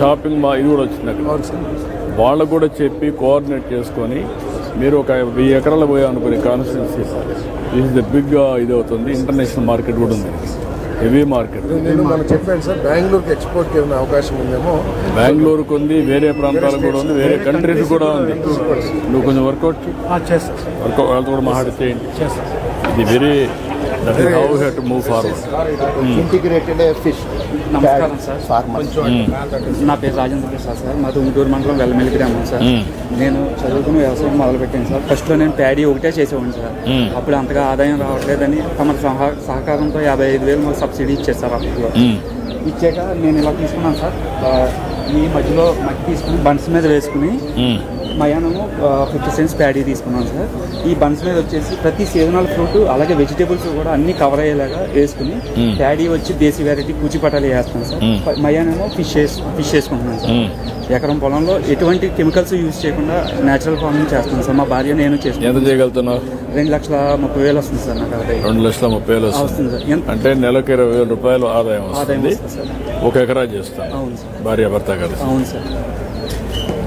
Shopping మా ఇది కూడా వచ్చింది అక్కడ. వాళ్ళకు కూడా చెప్పి కోఆర్డినేట్ చేసుకొని మీరు ఒక వెయ్యి ఎకరాలు పోయా అనుకునే కాన్స్టిట్యున్సీ దిస్ ద బిగ్ ఇది అవుతుంది. ఇంటర్నేషనల్ మార్కెట్ కూడా ఉంది. హెవీ మార్కెట్ నేను మనం చెప్పాను సార్ బెంగళూరుకి ఎక్స్పోర్ట్కి ఏమైనా అవకాశం ఉందేమో. బెంగళూరుకు ఉంది వేరే ప్రాంతాలకు కూడా ఉంది వేరే కంట్రీస్ కూడా ఉంది. నువ్వు కొంచెం వర్కౌట్ చేయి వర్కౌట్ వాళ్ళతో కూడా మాట్లాడి చేయండి ఇది very that is how have to move forward integrated fish నమస్కారం సార్. ఫార్మర్ నా పేరు రాజేంద్ర ప్రసాద్ సార్. మాది ఉంటూరు మండలం వెల్లమెల్లి గ్రామం సార్. నేను చదువుకుని వ్యవసాయం మొదలుపెట్టాను సార్. ఫస్ట్లో నేను ప్యాడీ ఒకటే చేసేవాడిని సార్. అప్పుడు అంతగా ఆదాయం రావట్లేదని తమ సహ- సహకారంతో యాభై ఐదు వేలు మాకు సబ్సిడీ ఇచ్చారు సార్ అప్పుడు ఇచ్చాక నేను ఇలా తీసుకున్నాను సార్. ఈ మధ్యలో మట్టి తీసుకుని బన్స్ మీద వేసుకుని మయానము ఫిఫ్టీ సెంట్స్ ప్యాడీ తీసుకున్నాను సార్. ఈ బన్స్ మీద వచ్చేసి ప్రతి సీజనల్ ఫ్రూట్ అలాగే వెజిటేబుల్స్ కూడా అన్ని కవర్ అయ్యేలాగా వేసుకుని ప్యాడీ వచ్చి దేశీ వెరైటీ కూచిపటాలు వేస్తాను సార్. మయానేమో ఫిష్ ఫిష్ వేసుకుంటున్నాను సార్. ఎకరం పొలంలో ఎటువంటి కెమికల్స్ యూజ్ చేయకుండా నేచురల్ ఫార్మింగ్ చేస్తున్నాను సార్. మా భార్య నేను ఎంత చేసుకుంటాను చేయగలుగుతున్నావు? రెండు లక్షల ముప్పై వేలు వస్తుంది సార్ నాకు రెండు లక్షల ముప్పై వేలు వస్తుంది. సార్. అంటే నెలకు ఇరవై వేల రూపాయలు ఆదాయం వస్తుంది. ఒక ఎకరా చేస్తాను. అవును సార్. భార్య భర్త కలిసి అవును సార్.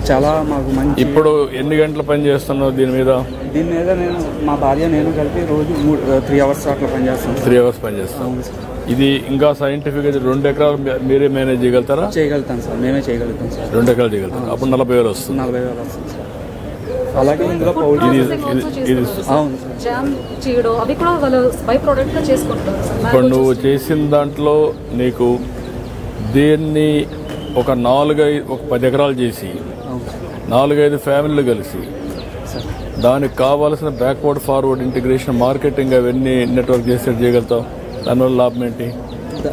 చాలా మాకు మంచి ఇప్పుడు ఎన్ని గంటల పని చేస్తున్నావు దీని మీద? దీని మీద నేను మా భార్య నేను కలిపి రోజు మూడు త్రీ అవర్స్ అట్లా పనిచేస్తాను సార్ త్రీ అవర్స్ పని చేస్తాం. ఇది ఇంకా సైంటిఫిక్ అయితే రెండు ఎకరాలు మీరే మేనేజ్ చేయగలుగుతారా? చేయగలుగుతాం సార్. మేమే చేయగలుగుతాం సార్. రెండు ఎకరాలు చేయగలుగుతారు అప్పుడు నలభై వేలు వస్తుంది. నలభై వేలు వస్తుంది సార్. అలాగే ఇందులో ఇది అవును అవి కూడా వాళ్ళు బై చేసుకుంటారు ఇప్పుడు నువ్వు చేసిన దాంట్లో నీకు దీన్ని ఒక నాలుగైదు ఒక పది ఎకరాలు చేసి నాలుగైదు ఫ్యామిలీలు కలిసి. దానికి కావాల్సిన బ్యాక్వర్డ్ ఫార్వర్డ్ ఇంటిగ్రేషన్ మార్కెటింగ్ అవన్నీ నెట్వర్క్ చేసేది చేయగలుగుతావు. దానివల్ల లాభం ఏంటి?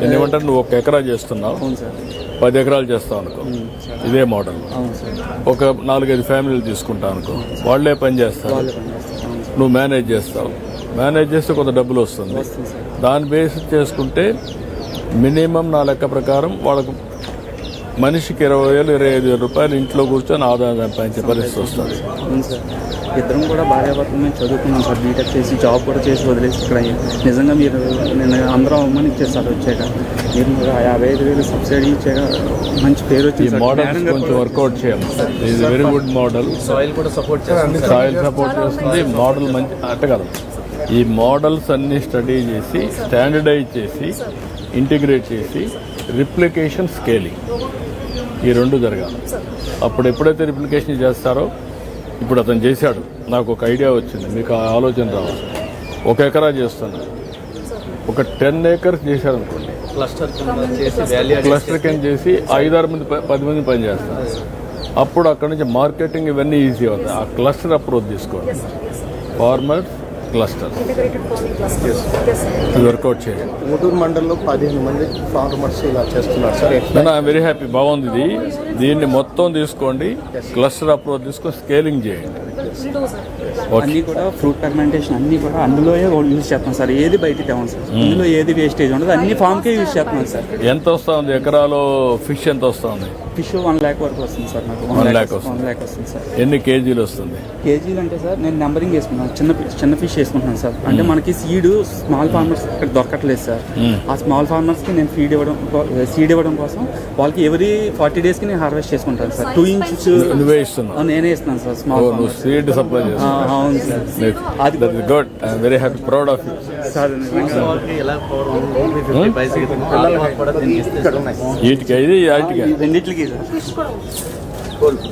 నేను ఏమంటారు? నువ్వు ఒక ఎకరా చేస్తున్నావు. పది ఎకరాలు చేస్తావు అనుకో. ఇదే మోడల్ ఒక నాలుగైదు ఫ్యామిలీలు తీసుకుంటావు అనుకో. వాళ్ళే పని చేస్తారు. నువ్వు మేనేజ్ చేస్తావు. మేనేజ్ చేస్తే కొంత డబ్బులు వస్తుంది. దాని బేస్ చేసుకుంటే మినిమం నా లెక్క ప్రకారం వాళ్ళకు మనిషికి ఇరవై వేలు ఇరవై ఐదు వేల రూపాయలు ఇంట్లో కూర్చొని ఆదాయం సంపాదించే పరిస్థితి వస్తుంది. సార్. ఇద్దరం కూడా భార్యాభర్తలు మేము చదువుకున్నాం సార్ బీటెక్ చేసి జాబ్ కూడా చేసి వదిలేసి ఇక్కడ నిజంగా మీరు నేను అందరం అమ్మని ఇచ్చారు సార్ వచ్చాక మీరు యాభై ఐదు వేలు సబ్సిడీ ఇచ్చాక మంచి పేరు ఈ వచ్చింది సార్. మోడల్స్ మేడం గారు కొంచెం వర్కౌట్ చేయాలి ఇది వెరీ గుడ్ మోడల్ సాయిల్ కూడా సపోర్ట్ చేస్తుంది సాయిల్ సపోర్ట్ చేస్తుంది. మోడల్ మంచి అట్ట కదా ఈ మోడల్స్ అన్ని స్టడీ చేసి స్టాండర్డైజ్ చేసి ఇంటిగ్రేట్ చేసి రిప్లికేషన్ స్కేలింగ్. ఈ రెండు జరగాలి. అప్పుడు ఎప్పుడైతే రిప్లికేషన్ చేస్తారో ఇప్పుడు అతను చేశాడు. నాకు ఒక ఐడియా వచ్చింది. మీకు ఆ ఆలోచన రావాలి. ఒక ఎకరా చేస్తున్నా. ఒక టెన్ ఏకర్స్ చేశారు అనుకోండి క్లస్టర్ చేసి వాల్యూ క్లస్టర్ కింద చేసి ఐదారు మంది ప- పది మంది పని చేస్తారు. అప్పుడు అక్కడ నుంచి మార్కెటింగ్ ఇవన్నీ ఈజీ అవుతాయి. ఆ క్లస్టర్ అప్రోచ్ తీసుకోవాలి ఫార్మర్ క్లస్టర్. వర్కౌట్ చేయండి గుంటూరు మండలంలో పదిహేను మంది ఫార్మర్స్ ఇలా చేస్తున్నారు సార్. నేను ఐఎమ్ వెరీ హ్యాపీ బాగుంది ఇది. దీన్ని మొత్తం తీసుకోండి. క్లస్టర్ అప్రోచ్ తీసుకొని స్కేలింగ్ చేయండి. అన్నీ కూడా ఫ్రూట్ ఫర్మెంటేషన్ అన్నీ కూడా అందులో యూజ్ చేస్తాం సార్. ఏది బయట తేవం సార్. ఇందులో ఏది వేస్టేజ్ ఉండదు. అన్ని ఫామ్కే యూజ్ చేస్తున్నాం సార్. ఎంత వస్తుంది? ఎకరాలో ఫిష్ ఎంత వస్తుంది? ఫిష్ వన్ ల్యాక్ వరకు వస్తుంది సార్ నాకు lakh వస్తుంది. వన్ ల్యాక్ వస్తుంది సార్. ఎన్ని కేజీలు వస్తుంది? కేజీలు అంటే సార్ నేను నెంబరింగ్ వేసుకున్నాను చిన్న చిన్న ఫిష్ వేసుకుంటున్నాను సార్. అంటే మనకి సీడ్ స్మాల్ ఫార్మర్స్ ఇక్కడ దొరకట్లేదు సార్. ఆ స్మాల్ ఫార్మర్స్కి నేను ఫీడ్ ఇవ్వడం సీడ్ ఇవ్వడం కోసం వాళ్ళకి ఎవరీ ఫార్టీ డేస్కి నేను హార్వెస్ట్ చేసుకుంటాను సార్. టూ ఇంచెస్ నేనే ఇస్తున్నాను సార్ స్మాల్ నువ్వు సీడ్ సప్లై చేస్తావు అవును సార్ అది that is good I'm very happy proud of you sir ఎలా ఫిఫ్టీ పైసకి పిల్లలకి కూడా దీనికి ఇస్తే వీటికి ఇది వాటికి రెండిట్లకి సార్ ఫిష్ కూడా ఉంది.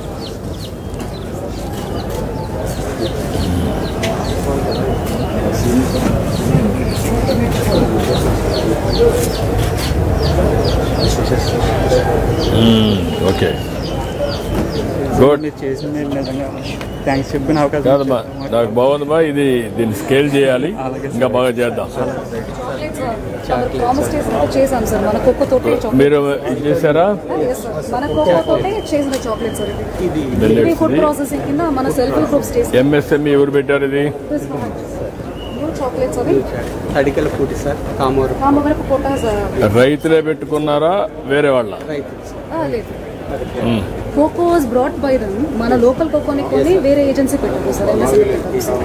ఓకే గుడ్ మీరు చేసిన నిజంగా థ్యాంక్స్ చెప్పిన అవకాశం నాకు బాగుందమ్మా ఇది దీన్ని స్కేల్ చేయాలి. ఇంకా బాగా చేద్దాం. చాక్లెట్ మీరు ఇది చేశారా? Yes, sir. మన కుక్క తోటే చేసిన చాక్లెట్ సార్ ఇది. ఇది Millets ఫుడ్ ఇది. ప్రాసెసింగ్ కింద మన సెల్ఫ్ గ్రూప్స్ చేసిన ఎంఎస్ఎంఈ ఎవరు పెట్టారు ఇది? తడికల పూటి సార్ రైతులే పెట్టుకున్నారా? వేరే వాళ్ళ? రైతు cocoa was brought by them మన లోకల్ కోకోని కొని వేరే ఏజెన్సీ పెట్టారు సార్ ఎంఎస్సీ పెట్టారు సార్.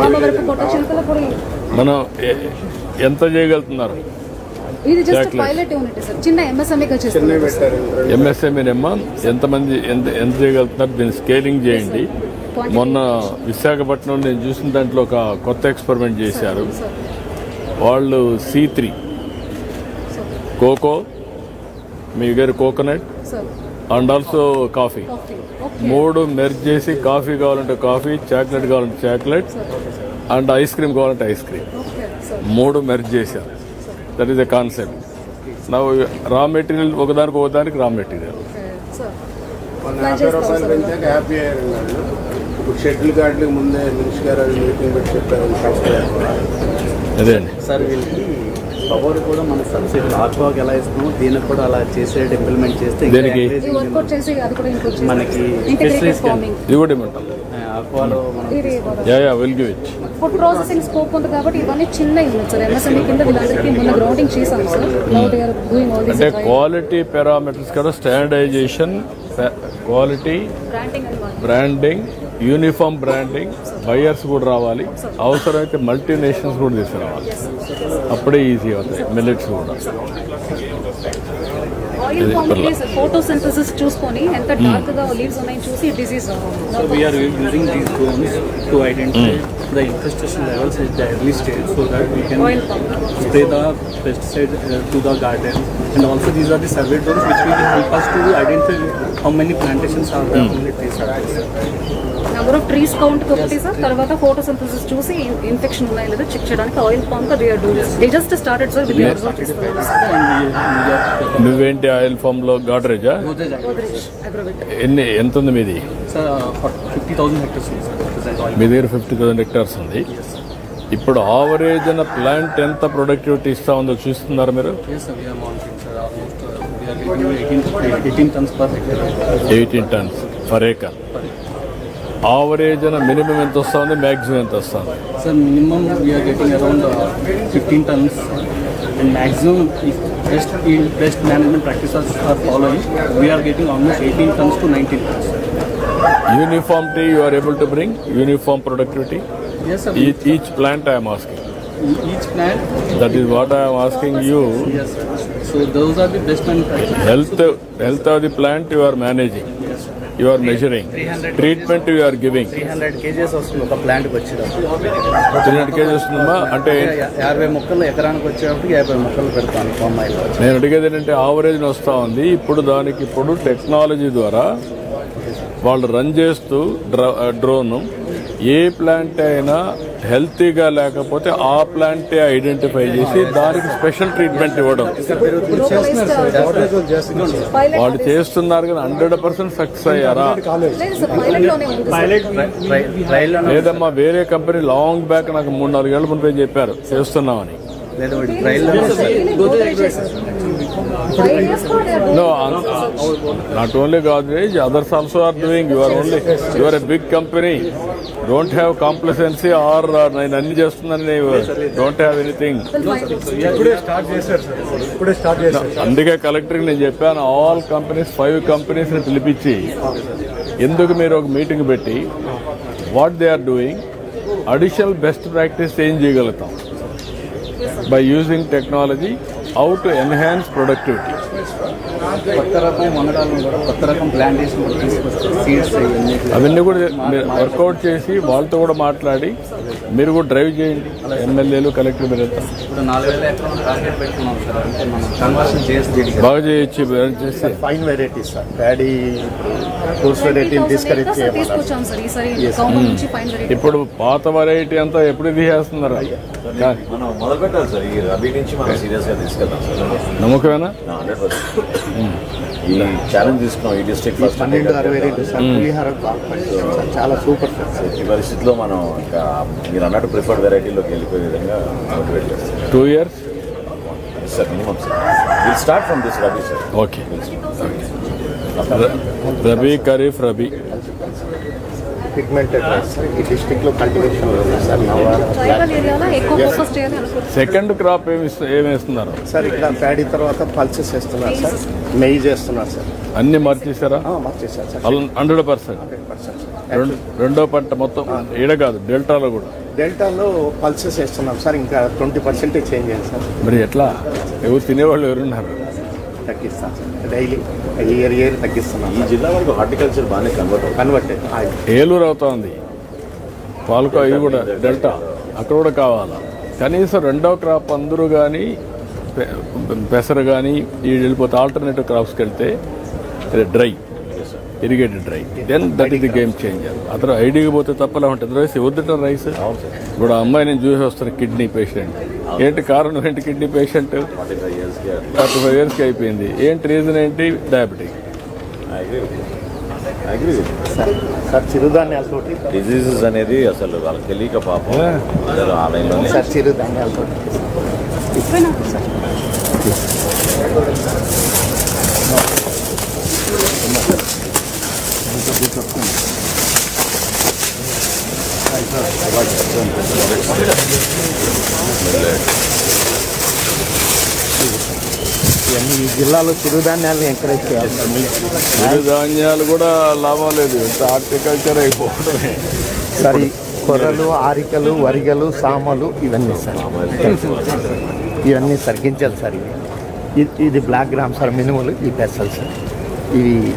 రామవరపు కోట చిలుకల పొడి మనం ఎంత చేయగలుగుతున్నారు? ఇది జస్ట్. పైలట్ యూనిట్ సార్ చిన్న ఎంతమంది ఎంత ఎంత చేయగలుగుతున్నారు? దీన్ని స్కేలింగ్ చేయండి. మొన్న విశాఖపట్నం నేను చూసిన దాంట్లో ఒక కొత్త ఎక్స్పెరిమెంట్ చేశారు. వాళ్ళు సి త్రీ కోకో మీ దగ్గర coconut sir and also coffee మూడు మెర్జ్ చేసి కాఫీ కావాలంటే కాఫీ చాక్లెట్ కావాలంటే చాక్లెట్ అండ్ ఐస్ క్రీమ్ కావాలంటే ఐస్ క్రీమ్ మూడు మెర్జ్ చేశారు దట్ ఈస్ ద కాన్సెప్ట్ నా రా మెటీరియల్ ఒకదానికి ఒకదానికి రా మెటీరియల్ గార్డులకు ముందే మినిస్టర్ గారు అది మీటింగ్ పెట్టి చెప్పారు. అదే అండి. సార్ వీళ్ళకి పవర్ కూడా మన సబ్సిడీ ఆక్వాకి ఎలా ఇస్తున్నామో దీనికి కూడా అలా చేసేటట్టు ఇంప్లిమెంట్ చేస్తే చేసి మనకి ఇంటిగ్రేటెడ్ fisheries కి- ఫార్మింగ్ ఇది కూడా ఇవ్వమంటాం ఆక్వాలో మనం ఇది yeah yeah will give it food processing scope ఉంది కాబట్టి ఇవన్నీ చిన్న యూనిట్ సార్ ఎంఎస్ఎంఈ కింద వీళ్ళందరికీ మొన్న గ్రౌండింగ్ చేశాం sir now they are doing all అంటే క్వాలిటీ పారామీటర్స్ కూడా standardisation quality branding uniform branding buyers కూడా రావాలి. అవసరమైతే మల్టీనేషన్స్ కూడా తీసుకురావాలి. అప్పుడే ఈజీ అవుతాయి. మిల్లెట్స్ కూడా. ఆయిల్ క్వాంటిటీస్ ఫోటోసింథసిస్ చూసుకొని ఎంత డార్క్గా లీవ్స్ చూసి disease to identify the infestation levels at the early stage so that we can spray the pesticide uh, to the garden. And also these are the survey drones which will help us to identify how many plantations are there, how many trees are there. Number of trees count ఒకటి sir తర్వాత photosynthesis చూసి infection ఉన్నాయో లేదో check చేయడానికి oil pump they are doing they just started sir with నువ్వేంటి oil ఫామ్లో గాడ్రేజా ఎన్ని ఎంత ఉంది మీది Sir, uh, 50,000 hectares is present oil. మీ దగ్గర ఫిఫ్టీ థౌసండ్ హెక్టార్స్ హెక్టార్స్ ఉంది. ఇప్పుడు ఆవరేజ్ అయిన ప్లాంట్ ఎంత ప్రొడక్టివిటీ ఇస్తా ఉందో చూస్తున్నారు మీరు? Eighteen tons per acre average అయిన మినిమం ఎంత వస్తుంది మ్యాక్సిమం ఎంత వస్తుంది? Sir minimum getting around fifteen tons and maximum best best management practices are follow we're getting almost eighteen tons to nineteen tons uniform tea you're able to bring uniform productivity Yes, sir. Each each plant I'm asking E- Each plant, that is what I'm asking you yes. sir. So those are the best manufacturers. Health health of the plant you are managing you are measuring treatment you are giving three hundred kgs వస్తుంది ఒక ప్లాంట్కి వచ్చేటప్పుడు. Three hundred KG వస్తుందమ్మా? అంటే యాభై మొక్కలు ఎకరానికి వచ్చేటప్పుడు యాభై మొక్కలు పెడతాను బొమ్మాయిలో నేను అడిగేది ఏంటంటే ఆవరేజ్ వస్తూ ఉంది. ఇప్పుడు దానికి ఇప్పుడు టెక్నాలజీ ద్వారా వాళ్ళు రన్ చేస్తూ డ్ర డ్రోన్ ఏ ప్లాంట్ అయినా హెల్తీగా లేకపోతే ఆ ప్లాంటే ఐడెంటిఫై చేసి దానికి స్పెషల్ ట్రీట్మెంట్ ఇవ్వడం. వాళ్ళు చేస్తున్నారు కానీ హండ్రెడ్ పర్సెంట్ సక్సెస్ అయ్యారా? లేదు సార్ పైలట్లోనే ఉంది సార్. ట్రైల్లో లేదమ్మా వేరే కంపెనీ లాంగ్ బ్యాక్ నాకు మూడు నాలుగేళ్ళ ముందు చెప్పారు? చేస్తున్నామని. లేదా ట్రైల్లో are doing No, not only Godrej others also are doing your only your a big company don't have complacency are నేను అన్ని చేస్తున్నాను డోంట్ హ్యావ్ ఎనీథింగ్ ఇప్పుడే స్టార్ట్ చేశారు సార్ ఇప్పుడే స్టార్ట్ చేశారు. అందుకే కలెక్టర్కి నేను చెప్పాను ఆల్ కంపెనీస్ ఫైవ్ కంపెనీస్ని పిలిపించి. ఎందుకు మీరు ఒక మీటింగ్ పెట్టి what they are doing additional best practice ఏం చేయగలుగుతాం. By using technology how to enhance productivity కొత్త రకం కొత్త రకం ప్లాంటేషన్ అవన్నీ కూడా వర్కౌట్ చేసి వాళ్ళతో కూడా మాట్లాడి మీరు కూడా డ్రైవ్ చేయండి. ఎమ్మెల్యేలు కలెక్టర్ మీరు చేసి బాగా చేయొచ్చు చేస్తే. Fine varieties sir paddy coarse వెరైటీని తీసుకొచ్చాం సార్ ఈసారి గవర్నమెంట్ నుంచి ఫైన్ వెరైటీ ఇప్పుడు పాత వెరైటీ అంతా ఎప్పుడు తీసేస్తున్నారు? కా- మనం మొదలు పెట్టాలి సార్ ఈ రబీ నుంచి మనం సీరియస్గా తీసుకెళ్తాం సార్ నమ్మకమేనా? ఛాలెంజ్ తీసుకున్నాం. ఈ డిస్ట్రిక్ట్ ఫస్ట్ పన్నెండు అరవై రెండు సార్ పులిహార బాగా పనిచేస్తుంది సార్. చాలా సూపర్ సార్ ఈ పరిస్థితిలో మనం ఇంకా మీరు అన్నట్టు ప్రిఫర్డ్ వెరైటీలోకి వెళ్ళిపోయే విధంగా మోటివేట్ చేస్తాం. Two years sir minimum sir will start from this rabi sir okay rabi kharif rabi pigmented rice sir ఈ డిస్ట్రిక్ట్లో కల్టివేషన్ ఉంది సార్ నవారా చేయాలి సెకండ్ క్రాప్ ఏమి ఇస్త- ఏమి వేస్తున్నారు? సార్ ఇక్కడ ప్యాడీ తర్వాత పల్సెస్ వేస్తున్నారు సార్ మెయిజ్ వేస్తున్నారు సార్ అన్ని మార్చేసారా మార్చేసారు సార్ హండ్రెడ్ పర్సెంట్ పర్సెంట్ రెండో పంట మొత్తం ఈడ కాదు డెల్టాలో కూడా. డెల్టాలో పల్సెస్ వేస్తున్నాం సార్ ఇంకా ట్వంటీ పర్సెంటేజ్ చేంజ్ చేయండి సార్ మరి ఎట్లా? ఎవరు తినేవాళ్ళు ఎవరున్నారు? తగ్గిస్తాం. సార్ డైలీ ఇయర్ ఇయర్ తగ్గిస్తున్నాం. ఈ జిల్లా వరకు హార్టికల్చర్ బాగానే కన్వర్ట్ అవుతుంది. కన్వర్ట్ ఏలూరు అవుతోంది. పాలకో ఇది కూడా డెల్టా. అక్కడ కూడా కావాలా? కనీసం రెండో క్రాప్ అందరూ కానీ పెసరు కానీ ఈ వెళ్ళిపోతే ఆల్టర్నేటివ్ క్రాప్స్కి వెళ్తే dry. Irrigated dry then that is the game changer అతను ఐడికి పోతే తప్పలా ఉంటుంది. రైస్ వద్దుట రైస్ ఇప్పుడు ఆ అమ్మాయి నేను చూసి వస్తాను కిడ్నీ పేషెంట్ ఏంటి కారణం ఏంటి కిడ్నీ పేషెంట్ ఫార్టీ ఫైవ్ ఇయర్స్కి థర్టీ ఫైవ్ ఇయర్స్కి అయిపోయింది. ఏంటి రీజన్ ఏంటి? డయాబెటిక్ డిజీజెస్ అనేది అసలు వాళ్ళకి తెలియక పాపం. అందరూ ఆన్లైన్లోనే ఇవన్నీ ఈ జిల్లాలో చిరుధాన్యాలను ఎంకరేజ్ చేయాలి. సార్ ధాన్యాలు కూడా లాభం లేదు. హార్టికల్చర్ అయిపోవడమే. సార్ కొర్రలు ఆరికలు వరిగలు సామలు ఇవన్నీ సార్. ఇవన్నీ తగ్గించాలి సార్ ఇవి. ఇది- ఇది బ్లాక్ గ్రామ్ సార్ మినుములు ఈ పెసలు సార్. ఇవి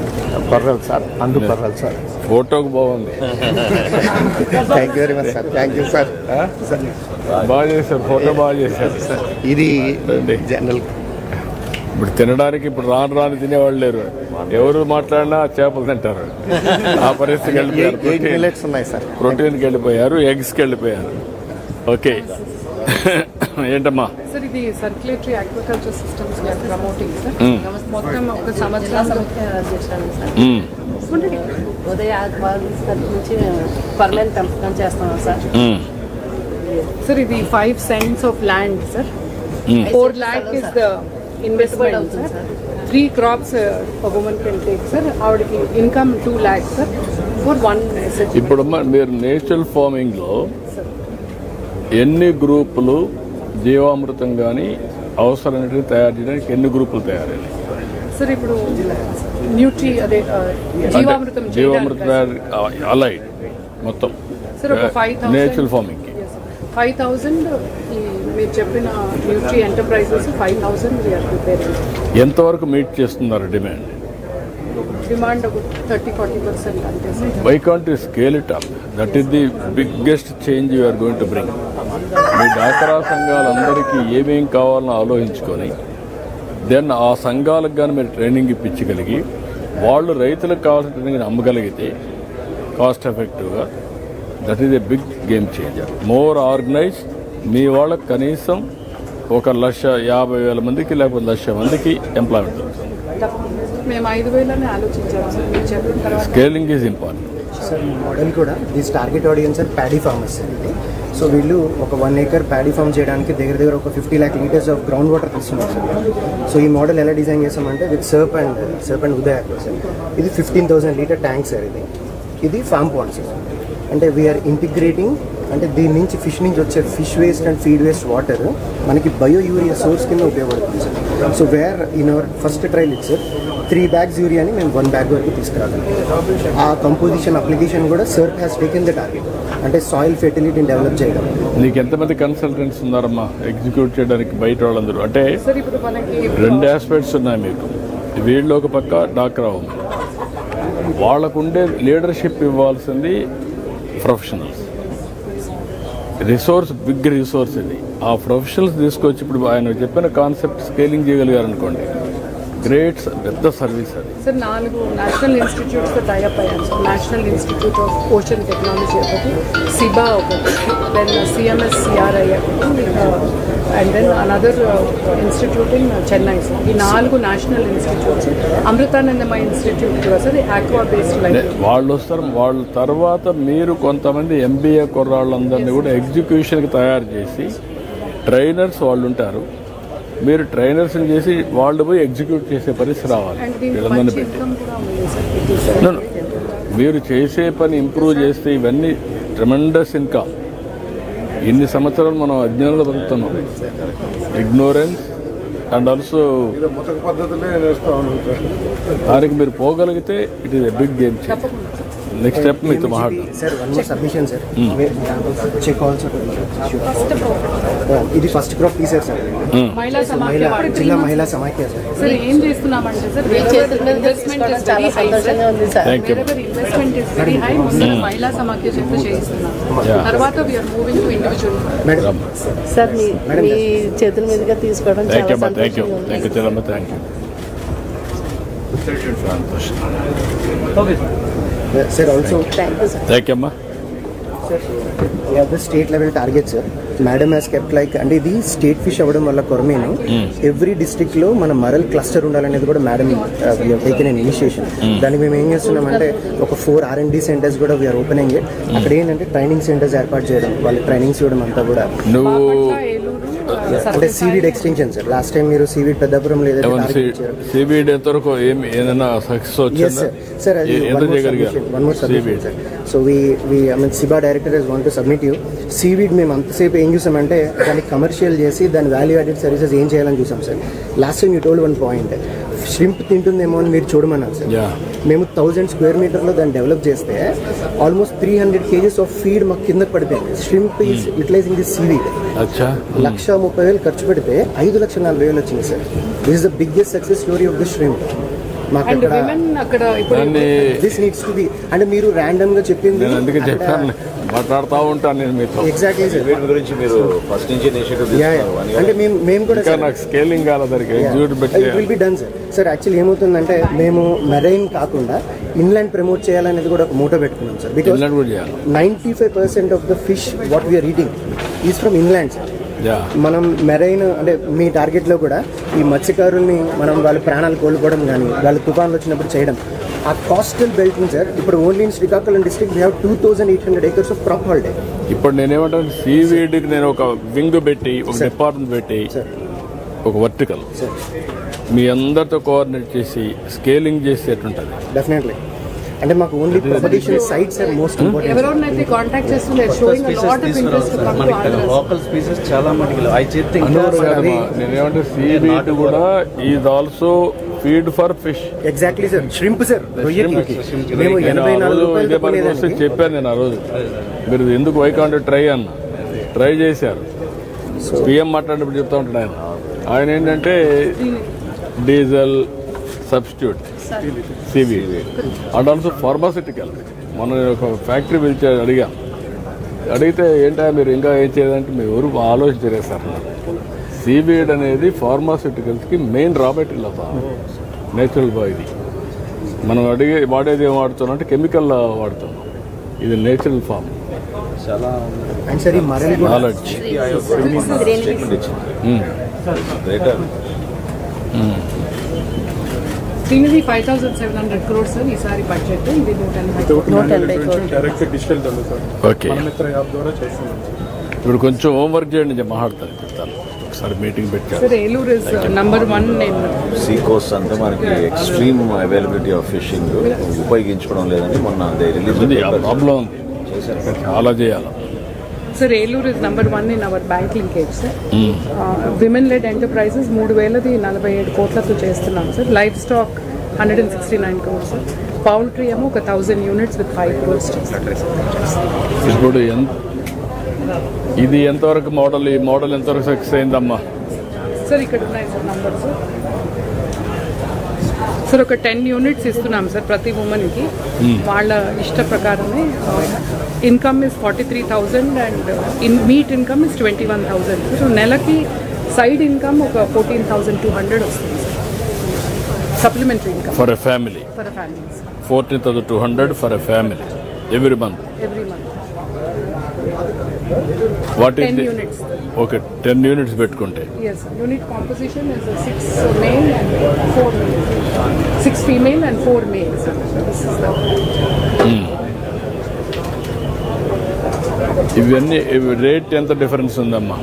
కొర్రలు సార్ అందు కొర్రలు సార్. ఫోటోకు బాగుంది. Thank you very much sir thank you sir బాగా చేశారు ఫోటో బాగా చేశారు. ఇది. జనరల్. ఇప్పుడు తినడానికి ఇప్పుడు రాను రాను తినేవాళ్ళు లేరు. ఎవరు మాట్లాడినా చేపలు తింటారు. ఆ పరిస్థితికి వెళ్ళిపోయారు. ప్రోటీన్కి వెళ్ళిపోయారు ఎగ్స్కి వెళ్ళిపోయారు. ఓకే. ఏంటమ్మా? సార్ ఇది circulatory agriculture systems promoting sir. మొత్తం ఒక సంవత్సరం మ్మ్. ఉదయ నుంచి పర్లేదు పెంపకం చేస్తున్నాం సార్. సార్ ఇది five cents of land sir. Four lakh is the investment sir three crops women can take sir ఆవిడకి income two lakhs sir for one ఇప్పుడు మీరు నేచురల్ ఫార్మింగ్లో ఎన్ని గ్రూపులు జీవామృతం కానీ అవసరమైనవి తయారు చేయడానికి ఎన్ని గ్రూపులు తయారైనాయి? సార్ ఇప్పుడు న్యూట్రీ అదే జీవామృతం జీవామృతం అలైడ్ మొత్తం. నేచురల్ థౌసండ్ ఫార్మింగ్కి ఫైవ్ థౌసండ్ ఈ మీరు చెప్పిన న్యూట్రీ ఎంటర్ప్రైజెస్ ఫైవ్ ప్రిపేరింగ్ ఎంతవరకు మీట్ చేస్తున్నారు demand? Demand thirty forty percent sir why can't scale it up that is the biggest change you are going to bring మీ డాక్రా సంఘాలందరికీ ఏమేం కావాలని ఆలోచించుకొని దెన్ ఆ సంఘాలకు కానీ మీరు ట్రైనింగ్ ఇప్పించగలిగి వాళ్ళు రైతులకు కావాల్సిన ట్రైనింగ్ అమ్మగలిగితే కాస్ట్ ఎఫెక్టివ్గా that is a big game changer more organise మీ వాళ్ళకి కనీసం ఒక లక్ష యాభై వేల మందికి లేకపోతే లక్ష మందికి employment scaling is important sir. Model కూడా this target audience paddy farmers అండి సో వీళ్ళు ఒక వన్ ఏకర్ ప్యాడీ ఫామ్ చేయడానికి దగ్గర దగ్గర ఒక fifty lakh litres of ground water తీసుకున్నారు సార్. సో ఈ మోడల్ ఎలా డిజైన్ చేసామంటే with SERP and SERP and Udaya sir. ఇది fifteen thousand litre tank sir ఇది. ఇది ఫామ్ పాండ్ సార్. అంటే వీఆర్ ఇంటిగ్రేటింగ్ అంటే దీని నుంచి ఫిష్ నుంచి వచ్చే fish waste and feed waste water మనకి బయో యూరియా సోర్స్ కింద ఉపయోగపడుతుంది sir. So where in our first trial it sir three bags యూరియాని మేము వన్ బ్యాగ్ వరకు తీసుకురాగలం. ఆ కంపోజిషన్ అప్లికేషన్ కూడా SERP has taken the target అంటే సాయిల్ ఫెర్టిలిటీని డెవలప్ చేయడం. నీకు ఎంతమంది కన్సల్టెంట్స్ ఉన్నారమ్మా? ఎగ్జిక్యూట్ చేయడానికి బయట వాళ్ళందరూ. అంటే సార్ ఇప్పుడు మనకి రెండు ఆస్పెక్ట్స్ ఉన్నాయి మీకు. వీళ్ళు ఒక పక్క డాక్రా ఉమెన్ వాళ్ళకుండే లీడర్షిప్ ఇవ్వాల్సింది ప్రొఫెషనల్స్ రిసోర్స్ బిగ్ రిసోర్స్ ఇది. ఆ ప్రొఫెషనల్స్ తీసుకొచ్చి ఇప్పుడు ఆయన చెప్పిన కాన్సెప్ట్ స్కేలింగ్ చేయగలిగారు అనుకోండి గ్రేట్ పెద్ద సర్వీస్ అది. సార్ నాలుగు నేషనల్ ఇన్స్టిట్యూట్స్ టైఅప్ అయ్యాను sir national institute of ocean technology ఒకటి సిబా ఒకటి దెన్ సిఎంఎస్ సిఆర్ఐ ఒకటి and then another institute in Chennai sir ఈ నాలుగు నేషనల్ ఇన్స్టిట్యూట్స్ అమృతానందమయ ఇన్స్టిట్యూట్ కూడా సార్ ఆక్వా బేస్డ్ వాళ్ళు వస్తారు వాళ్ళ తర్వాత మీరు కొంతమంది ఎంబీఏ కుర్రాళ్ళందరినీ కూడా ఎగ్జిక్యూషన్కి తయారు చేసి ట్రైనర్స్ వాళ్ళు ఉంటారు మీరు ట్రైనర్స్ని చేసి వాళ్ళు పోయి ఎగ్జిక్యూట్ చేసే పరిస్థితి రావాలి. వీళ్ళందరినీ పెట్టి. మీరు చేసే పని ఇంప్రూవ్ చేస్తే ఇవన్నీ ట్రెమెండస్ ఇన్కమ్. ఇన్ని సంవత్సరాలు మనం అజ్ఞానంలో బతుకుతున్నాం. ఇగ్నోరెన్స్ అండ్ ఆల్సో దానికి మీరు పోగలిగితే it is a big game change next step మీతో మాట్లాడదాం sir one more submission sir check also ఇది ఫస్ట్ క్రాప్ తీసారు సార్ మహిళా జిల్లా మహిళా సమాఖ్య సార్ సార్ ఏం చేస్తున్నామంటే సార్ మీద ఇన్వెస్ట్మెంట్ చాలా వెరీ హై సంతోషంగా ఉంది sir investment is very high ముందర మహిళా సమాఖ్య చేత చేయిస్తున్నాం. Yeah. తర్వాత we're moving to individual madam sir మీ మీ చేతుల మీదుగా తీసుకోవడం చాలా సంతోషంగా ఉంది. Thank you Chellamma thank you సంతోషం సార్ ఆల్సో థ్యాంక్ అమ్మా the state level target sir madam has kept like అంటే ఇది స్టేట్ ఫిష్ అవ్వడం వల్ల కొరమేను. ఎవ్రీ డిస్ట్రిక్ట్లో మన మరల్ క్లస్టర్ ఉండాలనేది కూడా మేడం టేకెన్ అన్ ఇనిషియేషన్ దానికి మేము ఏం చేస్తున్నామంటే ఒక four R and D centres కూడా వీఆర్ ఓపెనింగ్ అక్కడ ఏంటంటే ట్రైనింగ్ సెంటర్స్ ఏర్పాటు చేయడం వాళ్ళకి ట్రైనింగ్స్ ఇవ్వడం అంతా కూడా. నువ్వు అంటే seaweed extension sir last time మీరు సీవీడ్ పెద్దపురం సిబిడి ఎంతవరకు ఏమి ఏదైనా సక్సెస్ వచ్చిందా. Sir, అది submission, CBD. sir. So we, we, I mean, SIBA director has want to submit you. Seaweed మేము అంతసేపు ఏం చూసామంటే దాన్ని కమర్షియల్ చేసి దాని వాల్యూ యాడెడ్ సర్వీసెస్ ఏం చేయాలని చూసాం sir last time you told one point shrimp తింటుందేమో అని మీరు చూడమన్నారు సార్. మేము థౌజండ్ స్క్వేర్ మీటర్లో దాన్ని డెవలప్ చేస్తే almost three hundred cages of feed మాకు కిందకి పడిపోయింది shrimp is utilising the seaweed అచ్చా. లక్ష ముప్పై వేలు ఖర్చు పెడితే ఐదు లక్షల నలభై వేలు వచ్చింది sir this is the biggest success story of the దాన్ని దిస్ నీడ్స్ టు బి అంటే మీరు ర్యాండమ్గా చెప్పింది నేను అందుకే చెప్పాను. మాట్లాడుతూ ఉంటాను నేను మీతో. ఎగ్జాక్ట్లీ సార్ గురించి మీరు ఫస్ట్ నుంచి ఇనిషియేటివ్ అంటే మేము మేము కూడా నాకు స్కేలింగ్ కాలేదరికి ఎగ్జిక్యూట్ పెట్టి it will be done sir sir actually ఏమవుతుందంటే మేము మెరైన్ కాకుండా ఇన్లాండ్ ప్రమోట్ చేయాలనేది కూడా ఒక మూటో పెట్టుకున్నాం sir because ninety five percent of the fish what we're eating is from inland sir మనం మెరైన్ అంటే మీ టార్గెట్లో కూడా ఈ మత్స్యకారుల్ని మనం వాళ్ళ ప్రాణాలు కోల్పోవడం కానీ వాళ్ళ తుఫాన్లు వచ్చినప్పుడు చేయడం ఆ కోస్టల్ బెల్ట్ సార్ ఇప్పుడు only in Srikakulam district we have two thousand eight hundred acres of crop holiday ఇప్పుడు నేనేమంటాను సీవీడ్కి నేను ఒక వింగ్ పెట్టి ఒక డిపార్ట్మెంట్ పెట్టి సార్ ఒక వర్టికల్ సార్ మీ అందరితో కోఆర్డినేట్ చేసి స్కేలింగ్ చేసేటుంటుంది డెఫినెట్లీ అంటే మాకు only propagation sites are most important contact చేస్తున్నారు showing a lot of interest to come to Andhra local species చాలా మటుకు ఐ అనుకోరు కదమ్మా నేనేమంటే సీవీడ్ కూడా is also feed for fish. Exactly sir shrimp sir రొయ్యకి. మేము ఎనభై నాలుగు రూపాయలు చెప్పాను నేను ఆ రోజు. మీరు ఎందుకు వైకాంట్ ట్రై అన్న? ట్రై చేశారు. పిఎం మాట్లాడినప్పుడు చెప్తా ఉంటాడు ఆయన. ఆయన ఏంటంటే diesel substitute CV. And also pharmaceutical. మనం ఒక ఫ్యాక్టరీ పిలిచి అడిగా అడిగితే ఏంటా మీరు ఇంకా ఏం చేయదంటే మీరు ఎవరు ఆలోచించలేదు సార్ సీవీడ్ అనేది ఫార్మాసిటికల్స్కి మెయిన్ రా మెటీరియల్ అబ్బా. నేచురల్ బా ఇది. మనం అడిగే వాడేది ఏం వాడుతున్నాం అంటే కెమికల్ వాడుతున్నాం. ఇది నేచురల్ కూడా నాలెడ్జ్ స్టేట్మెంట్ ఇచ్చింది గ్రేటర్ దీనిది five thousand seven hundred crores sir ఈసారి బడ్జెట్ ఇది నూట ఎనభై నూట ఎనభై కోట్లు direct digital Telugu sir okay Mana Mitra app ద్వారా చేస్తున్నాం. ఇప్పుడు కొంచెం హోంవర్క్ చేయండి నేను మాట్లాడతాను చెప్తాను. ఒకసారి మీటింగ్ పెట్టాను sir Eluru is number one నేను సీ కోస్ట్ అంటే మనకి ఎక్స్ట్రీమ్ అవైలబిలిటీ ఆఫ్ ఫిషింగ్ ఉపయోగించుకోవడం లేదని మొన్న దే రిలీజ్ ఉంది ఆ ప్రాబ్లం ఉంది చాలా చేయాలి. Sir Eluru is number one in our bank linkage sir women led enterprises మూడు వేలది నలభై ఏడు కోట్లతో చేస్తున్నాం sir livestock hundred and sixty nine crores sir poultry ఏమో ఒక thousand units with five crores చేస్తాం ఇప్పుడు ఎంత? ఇది ఎంతవరకు మోడల్? ఈ మోడల్ ఎంతవరకు సక్సెస్ అయిందమ్మా? సార్ ఇక్కడ ఉన్నాయి సార్ నంబర్స్ సార్ ఒక టెన్ యూనిట్స్ ఇస్తున్నాం సార్ ప్రతి ఉమెన్కి వాళ్ళ ఇష్ట ప్రకారమే income is forty three thousand and in meat income is twenty one thousand so నెలకి సైడ్ ఇన్కమ్ ఒక ఫోర్టీన్ థౌజండ్ టూ హండ్రెడ్ వస్తుంది sir. Supplementary income for a family for families fourteen thousand two hundred for a family every month every month what is okay ten units పెట్టుకుంటే. Unit composition is six and four six female and four male ఇవన్నీ ఇవి rate ఎంత difference ఉందమ్మా?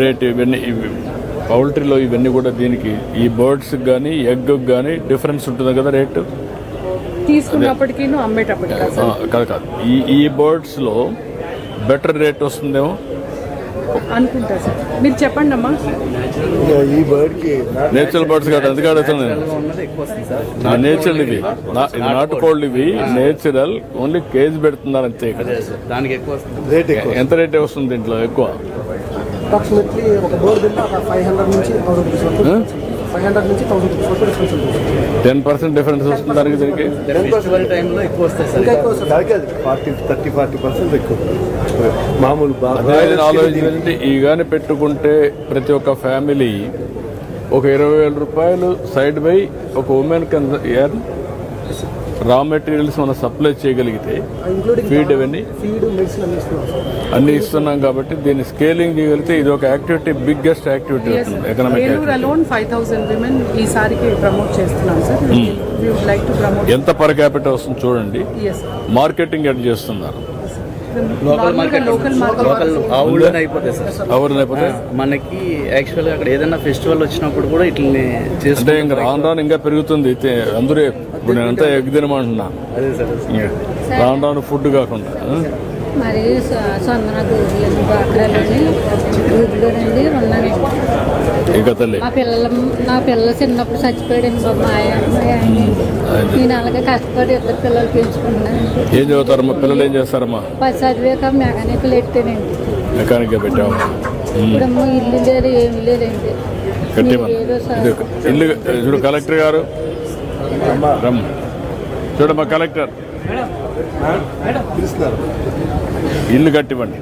Rate ఇవన్నీ ఇవి పౌల్ట్రీలో ఇవన్నీ కూడా దీనికి ఈ బర్డ్స్ కానీ ఎగ్ కానీ డిఫరెన్స్ ఉంటుంది కదా రేటు తీసుకున్నప్పటికీ అమ్మేటప్పటికి కాదు కాదు ఈ ఈ బర్డ్స్లో బెటర్ రేట్ వస్తుందేమో. అనుకుంటా సార్. మీరు చెప్పండి అమ్మా. ఈ బర్డ్కి నేచురల్ బర్డ్స్ కాదు అందుకే అడుగుతున్నాను నేచురల్ ఇవి. నా- ఇది నాటుకోళ్ళు ఇవి నేచురల్ ఓన్లీ కేజీ పెడుతున్నారు అంతే ఇక్కడ. దానికి ఎక్కువ వస్తుంది. రేట్ ఎక్కువ ఎంత రేట్ వస్తుంది దీంట్లో ఎక్కువ? అప్రాక్సిమేట్లీ ఒక ఫైవ్ హండ్రెడ్ నుంచి ఫైవ్ హండ్రెడ్ నుంచి థౌసండ్ రూపీస్ వరకు డిఫరెన్స్ ఉంటుంది. టెన్ పర్సెంట్ డిఫరెన్స్ వస్తుంది దానికి దీనికి? ఫెస్టివల్ టైంలో ఎక్కువ వస్తాయి సార్. ఇంకా ఎక్కువ సార్ కాదు ఫార్టీ థర్టీ ఫార్టీ పర్సెంట్ ఎక్కువ. మామూలు ఆలోచించింది. ఈ గాని పెట్టుకుంటే ప్రతి ఒక్క ఫ్యామిలీ ఒక ఇరవై వేల రూపాయలు సైడ్ బై ఒక ఉమెన్ కింద రా మెటీరియల్స్ మనం సప్లై చేయగలిగితే ఫీడ్ మెడిసిన్ అన్ని ఇస్తున్నాం కాబట్టి దీన్ని స్కేలింగ్ చేయగలిగితే ఇది ఒక యాక్టివిటీ బిగ్గెస్ట్ యాక్టివిటీ అవుతుంది ఎకనామిక్ ప్రమోట్ ఎంత పర్ క్యాపిటల్ వస్తుంది చూడండి. మార్కెటింగ్ ఎట్ చేస్తున్నారు? Local market local local market ఆ ఊళ్ళోనే అయిపోతాయి సార్. లేకపోతే మనకి యాక్చువల్గా అక్కడ ఏదైనా ఫెస్టివల్ వచ్చినప్పుడు కూడా ఇట్లనే చేసుకుంటే ఇంకా రాను రాను ఇంకా పెరుగుతుంది. అయితే అందరూ ఇప్పుడు నేనంతా ఎగ్ తినమంటున్నా. అదే సార్ ఇంకా రాను రాను ఫుడ్ కాకుండా ఆ? మరి సొందన గూగులు బాక్రాలని గూగులోనండి ఉన్నాను. మా పిల్లల నా పిల్లలు చిన్నప్పుడు చచ్చిపోయాడండి బాబు మా ఆయన మా నేను అలాగే కష్టపడి ఇద్దరు పిల్లలు పెంచుకున్నాను. ఏం చదువుతారమ్మా పిల్లలు ఏం చేస్తారమ్మా? పది చదివాక మెకానికల్ ఎట్టానండి మెకానిక్ పెట్టాము ఇప్పుడేమో ఇల్లు లేదు ఏమి లేదండి. ఇల్లు చూడు కలెక్టర్ గారు. రమ్మ. చూడమ్మా కలెక్టర్. ఇల్లు కట్టివ్వండి.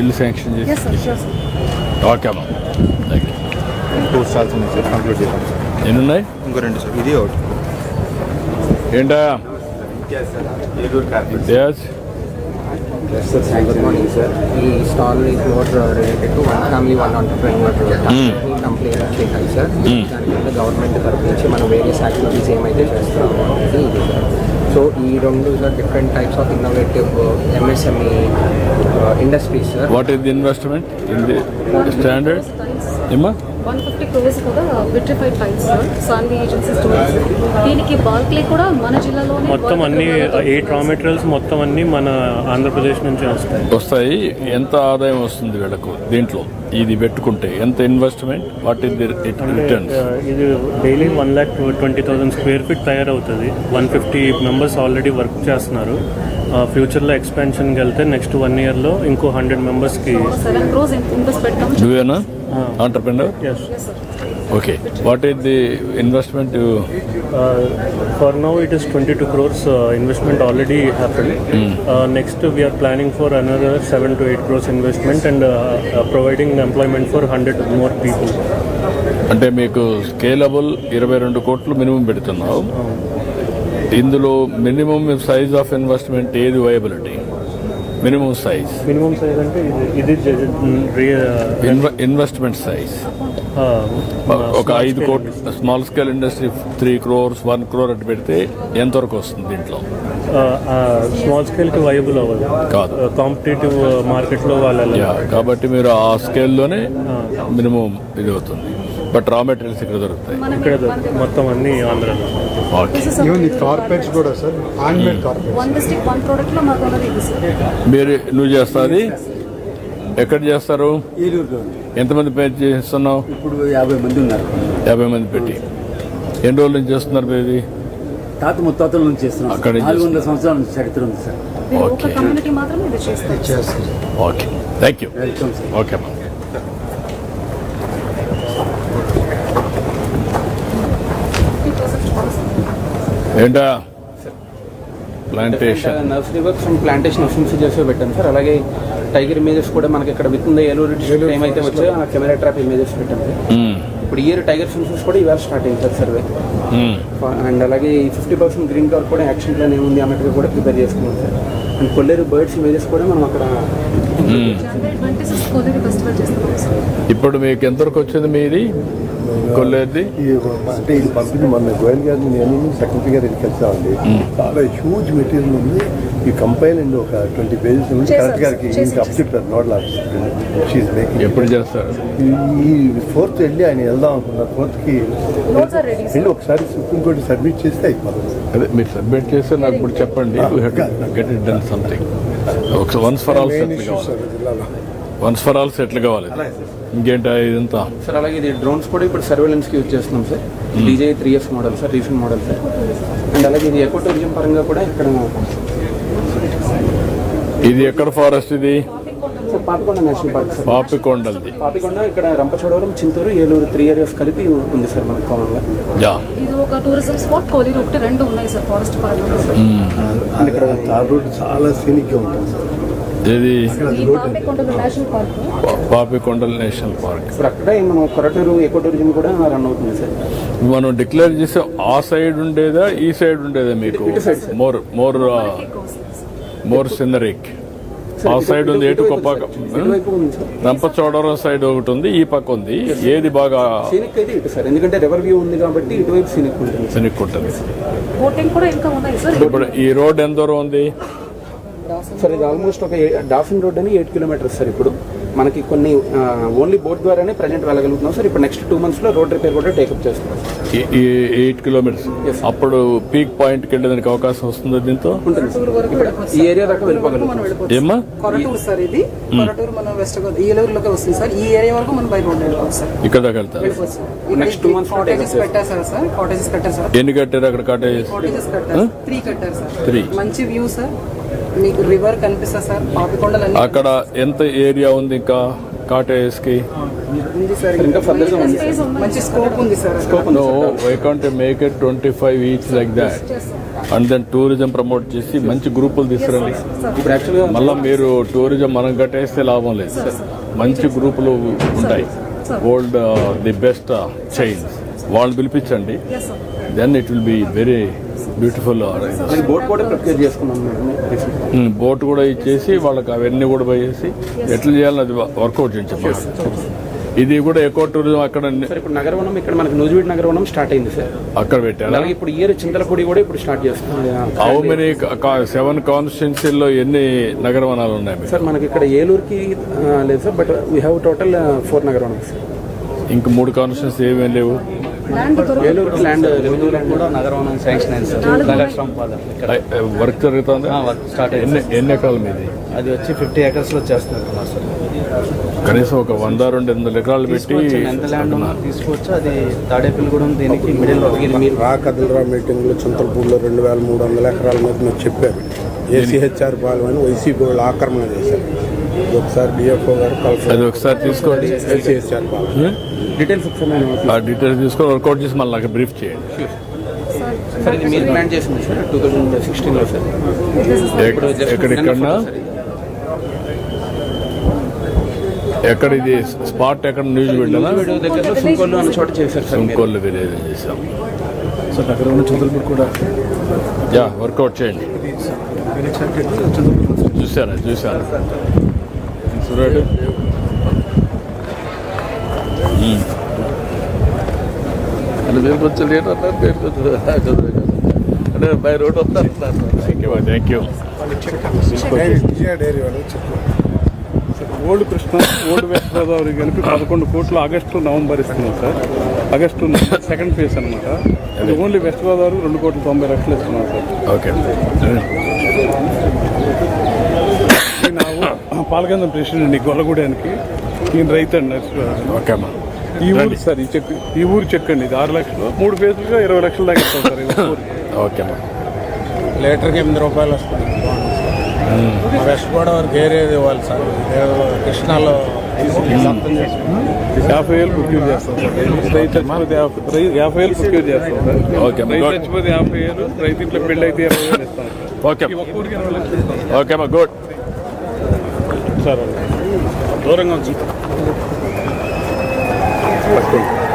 ఇల్లు శాంక్షన్ చేసి. ఎస్ సార్ సార్ ఓకే అమ్మా. థ్యాంక్ యూ టూ స్టాల్స్ ఉన్నాయి సార్ కంప్లీట్ చేద్దాం. సార్ ఎన్నున్నాయి? ఇంకో రెండు సార్ ఇది ఒకటి. ఏంటా? Yes. గుడ్ మార్నింగ్ సార్ ఈ stall is more related to one family one entrepreneur complete చేయాలి సార్ గవర్నమెంట్ తరపు నుంచి మనం వేరియస్ యాక్టివిటీస్ ఏమైతే చేస్తున్నామో అనేది ఇది సార్ సో ఈ రెండు sir different types of innovative MSME industries sir what is the investment in the standard ఏమా వన్ ఫిఫ్టీ క్రోర్స్ కూడా vitrified tiles sir Sanvi agency stores దీనికి బాల్క్లీ కూడా మన జిల్లాలోనే మొత్తం అన్ని ఎయిట్ రా మెటీరియల్స్ మొత్తం అన్ని మన ఆంధ్రప్రదేశ్ నుంచి వస్తాయి. వస్తాయి. ఎంత ఆదాయం వస్తుంది వీళ్ళకు దీంట్లో? ఇది పెట్టుకుంటే ఎంత investment what is the returns ఇది daily one lakh twenty thousand square feet తయారవుతుంది. One fifty members already work చేస్తున్నారు. ఫ్యూచర్లో ఎక్స్పాన్షన్కి వెళ్తే నెక్స్ట్ వన్ ఇయర్లో ఇంకో హండ్రెడ్ మెంబర్స్కి సెవెన్ క్రోర్స్ ఇన్వెస్ట్ పెట్టాం నువ్వేనా entrepreneur yes okay what is the investment for now it is twenty two crores investment already happen next we're planning for another seven to eight crores investment and providing employment for hundred more people అంటే మీకు scalable ఇరవై రెండు కోట్లు minimum పెడుతున్నావు. ఇందులో minimum size of investment ఏది viability minimum size minimum size అంటే ఇది ఇన్వెస్ట్మెంట్ సైజ్ ఒక ఐదు కోట్లు small scale industry three crores one crore అటు పెడితే ఎంతవరకు వస్తుంది దీంట్లో? స్మాల్ స్కేల్కి వైబుల్ అవ్వదు. కాదు. కాంపిటేటివ్ మార్కెట్లో వాళ్ళు కాబట్టి మీరు ఆ స్కేల్లోనే మినిమం ఇది అవుతుంది. బట్ రా మెటీరియల్స్ ఇక్కడ దొరుకుతాయి. ఇక్కడ మొత్తం అన్ని ఆంధ్రాలో. ఓకే కార్పెట్స్ కూడా సార్ సార్ మీరు నువ్వు చేస్తాది? ఎక్కడ చేస్తారు? ఎంతమంది పే చేస్తున్నావు? ఇప్పుడు యాభై మంది ఉన్నారు. యాభై మంది పెట్టి. ఎన్ని రోజుల నుంచి చేస్తున్నారు మీరు ఇది? తాత ముత్తాతల నుంచి చేస్తున్నాం అక్కడి నుంచి నాలుగు వందల సంవత్సరాల నుంచి చరిత్ర ఉంది సార్ ఇది లోకల్ కమ్యూనిటీ మాత్రమే ఇది చేస్తారు okay thank you welcome sir okay అమ్మా ఏంటా? Plantation nursery works plantation options చేసి పెట్టాను సార్. అలాగే టైగర్ ఇమేజెస్ కూడా మనకి ఇక్కడ with in the Eluru district ఏమైతే వచ్చాయో. ఆ కెమెరా ట్రాప్ ఇమేజెస్ పెట్టాను ఇప్పుడు ఇయర్ టైగర్ ఫిన్సెస్ కూడా ఇవాళ స్టార్ట్ అయింది సార్ సర్వే అండ్ అలాగే ఈ ఫిఫ్టీ పర్సెంట్ గ్రీన్ కవర్ కూడా యాక్షన్ ప్లాన్ ఏముంది అన్నట్టుగా కూడా ప్రిపేర్ చేసుకున్నాం sir. And Kolleru birds images కూడా మనం అక్కడ సార్ ఇప్పుడు మీకు ఎంతవరకు వచ్చింది మీది? కొల్లేది? అంటే ఇది పంపింది మొన్న గోయల్ గారిని నేను సెక్రటరీ గారు కలిసామండి చాలా హ్యూజ్ మెటీరియల్ ఉంది. ఈ కంపైల్ అండి ఒక ట్వంటీ పేజెస్ ఉంది. కలెక్టర్ గారికి. ఇంకా అప్ చెప్పారు నోట్ షీఈ్ మేకింగ్ ఎప్పుడు చేస్తారు? ఈ ఫోర్త్ వెళ్ళి ఆయన వెళ్దాం అనుకున్నారు ఫోర్త్కి వెళ్ళి ఒకసారి సుప్రీంకోర్టు సబ్మిట్ చేస్తే అయిపోతుంది. అదే మీరు సబ్మిట్ చేస్తే నాకు ఇప్పుడు చెప్పండి. గెట్ ఇట్ డన్ సంథింగ్ ఒకసారి వన్స్ ఫర్ ఆల్ సెటిల్ కావాలి. వన్స్ ఫర్ ఆల్ సెటిల్ కావాలి. ఇంకేంటి ఇదంతా. సార్ అలాగే ఇది డ్రోన్స్ కూడా ఇప్పుడు సర్వేలెన్స్కి యూజ్ చేస్తున్నాం sir. DJ three years model sir recent model sir. And అలాగే ఇది ఎకో టూరిజం పరంగా కూడా ఇక్కడ ఇది ఎక్కడ ఫారెస్ట్ ఇది? Sir Papikonda national park sir. పాపికొండల్ది Papikonda ఇక్కడ రంపచోడవరం చింతూరు ఏలూరు త్రీ ఏరియాస్ కలిపి ఉంది సార్ మనకు కామన్గా యా. ఇది ఒక టూరిజం స్పాట్ కోలీరు ఒకటి రెండు ఉన్నాయి సార్ ఫారెస్ట్ పరంగా అండ్ ఇక్కడ తార్ రోడ్ చాలా సీనిక్గా ఉంటుంది సార్. ఇది national park Papikondal national park. ఇప్పుడు అక్కడే మనం కొరటూరు ఎకో టూరిజం కూడా రన్ అవుతుంది సార్? మనం డిక్లేర్ చేసే ఆ సైడ్ ఉండేదా ఈ సైడ్ ఉండేదా మీకు? మోర్ మోర్ మోర్ సినరిక్ ఆ సైడ్ ఉంది ఎటు కొప్పాక రంపచోడవరం సైడ్ ఒకటి ఉంది ఈ పక్క ఉంది. ఏది బాగా సీనిక్ అయితే ఇటు సార్ ఎందుకంటే రివర్ వ్యూ ఉంది కాబట్టి ఇటువైపు సీనిక్ ఉంటుంది. సినిక్ ఉంటుంది. బోటింగ్ కూడా ఇంకా ఉన్నాయి సార్. ఇప్పుడు ఈ రోడ్ ఎంత దూరం ఉంది? సార్ ఇది ఆల్మోస్ట్ ఒక డాఫిన్ రోడ్ అని ఎయిట్ కిలోమీటర్స్ సార్ ఇప్పుడు. మనకి కొన్ని ఓన్లీ బోట్ ద్వారానే ప్రజెంట్ వెళ్ళగలుగుతున్నాం. సార్ ఇప్పుడు నెక్స్ట్ టూ మంత్స్లో రోడ్ రిపేర్ కూడా టేకప్ చేస్తున్నాం. ఎయిట్ కిలోమీటర్స్ అప్పుడు పీక్ పాయింట్కి వెళ్ళేదానికి అవకాశం వస్తుంది దీంతో? ఉంటుంది సార్. ఇక్కడ ఈ ఏరియా దాకా వెళ్ళిపోగలుగుతాం. ఏమ్మా? కొరటూరు సార్ ఇది. కొరటూరు మనం వెస్ట్ గోదావరి ఈ వస్తుంది సార్. ఈ ఏరియా వరకు మనం బై రోడ్ వెళ్ళిపోవచ్చు సార్. ఇక్కడ దాకా take కాటేజెస్ పెట్టారు సార్. సార్ కాటేజెస్ కట్టారు సార్. ఎన్ని కట్టారు అక్కడ కాటేజ్ కాటేజెస్ కట్టారు త్రీ కట్టారు సార్. Three. మంచి వ్యూ సార్. మీకు రివర్ కనిపిస్తుంది సార్? పాపికొండలు అక్కడ ఎంత ఏరియా ఉంది ఇంకా కాటేజ్కి ఉంది సార్ ఇంకా ఫర్దర్గా ఉంది. Space ఉన్నాయి. మంచి స్కోప్ ఉంది sir. Scope no why can't make it twenty five each like that and then tourism promote చేసి మంచి గ్రూపులు తీసుకురండి. మళ్ళా మీరు టూరిజం మనం కట్టేస్తే లాభం లేదు. మంచి గ్రూపులు ఉంటాయి. ఓల్డ్ ది బెస్ట్ చైన్స్ వాళ్ళు పిలిపించండి. Then it will be very beautiful boat కూడా ప్రొక్యూర్ చేసుకున్నాం బోట్ కూడా ఇచ్చేసి వాళ్ళకి అవన్నీ కూడా పోయేసి ఎట్లా చేయాలని అది వర్కౌట్ చేయించాం ఇది కూడా ఎకో టూరిజం అక్కడ సార్ ఇప్పుడు నగరవనం ఇక్కడ మనకి నూజివీడ్ నగరవనం స్టార్ట్ అయింది సార్ అక్కడ పెట్టారు? అలాగే ఇప్పుడు ఇయర్ చింతలపూడి కూడా ఇప్పుడు స్టార్ట్ చేస్తున్నాం. హౌ మెనీ సెవెన్ కాన్స్టిట్యున్సీల్లో ఎన్ని నగరవనాలు ఉన్నాయి? సార్ మనకి ఇక్కడ ఏలూరుకి లేదు sir but we have total four Nagaravanam sir ఇంక మూడు కాన్స్టిట్యున్సీ ఏమేమి లేవు? ల్యాండ్ ల్యాండ్ రెవెన్యూ ల్యాండ్ కూడా నగరవనం శాంక్షన్ అయింది సార్. వర్క్ జరుగుతుంది. వర్క్ స్టార్ట్ ఎన్ని అయింది ఎన్ని ఎకరాల మీది? అది వచ్చి ఫిఫ్టీ ఏకర్స్లో చేస్తున్నారు సార్. కనీసం ఒక వంద రెండు వందల ఎకరాలు పెట్టి తీసుకోవచ్చు ఎంత ల్యాండ్ ఉన్నా తీసుకోవచ్చు అది తాడేపల్లిగూడెం దీనికి మిడిల్ రా కదిలరా మీటింగ్లో చింతలపూడిలో రెండు వేల మూడు వందల ఎకరాల మీద మీరు చెప్పారు. ఏసీహెచ్ఆర్ పాలెం అని వైసీపీ వాళ్ళు ఆక్రమణ చేశారు. ఒకసారి డిఎఫ్ఓ గారు అది కల్పన ఒకసారి తీసుకోండి. ఏసీహెచ్ఆర్ పాలెం. డీటెయిల్స్ ఒకసారి నేను ఆ డీటెయిల్స్ తీసుకొని వర్కౌట్ చేసి మళ్ళీ నాకు బ్రీఫ్ చేయండి. సార్ ఇది మీరు ప్లాన్ చేసింది సార్ టూ థౌజండ్ సిక్స్టీన్లో సార్ ఇప్పుడు just ఎక్కడెక్కడన్నా. ఎక్కడ? ఇది స్పాట్ ఎక్కడ న్యూస్ వీడియో దగ్గరలో సుంకోళ్ళు అన్న చోట చేశారు సార్ విలేజ్ చేసాం అక్కడ ఉన్న చింతలపూడి కూడా యా వర్కౌట్ చేయండి. చూసారా చూసారా అంటే పేరు కొంచెం లేట్ అన్నారు పేరు కొంచెం అంటే బై రోడ్ వస్తారు thank you thank you old Krishna old west Godavari కలిపి పదకొండు కోట్లు ఆగస్టు నవంబర్ ఇస్తున్నాం సార్. ఆగస్టు సెకండ్ ఫేజ్ అనమాట అది ఓన్లీ వెస్ట్ గోదావరి రెండు కోట్ల తొంభై లక్షలు ఇస్తున్నాం సార్. ఓకే. పాలకేంద్రం ప్రెసిడెంట్ గొల్లగూడానికి ఈయన రైతు అండి ఓకే అమ్మా. ఈ ఊరు సార్ ఈ చెక్ ఈ ఊరు చెక్ అండి ఇది ఆరు లక్షలు. మూడు ఫేజులుగా ఇరవై లక్షలు దాకా ఇస్తాం సార్ ఈ ఒక్క ఊరికి. ఓకే అమ్మా. లీటర్కి ఎనిమిది రూపాయలు వస్తుంది. మా వెస్ట్ గోదావరికి ఏరేది ఇవ్వాలి సార్. కృష్ణాలో యాభై వేలు ప్రొక్యూర్ చేస్తాం సార్. రైతు చచ్చిపోతే యాభై వేలు ప్రొక్యూర్ చేస్తాం సార్. ఓకే రైతు చచ్చిపోతే యాభై వేలు రైతు ఇంట్లో పెళ్ళి అయితే ఇరవై వేలు ఇస్తాం సార్. ఓకే ఓకే అమ్మా గుడ్. సార్. దూరంగా Pues ok.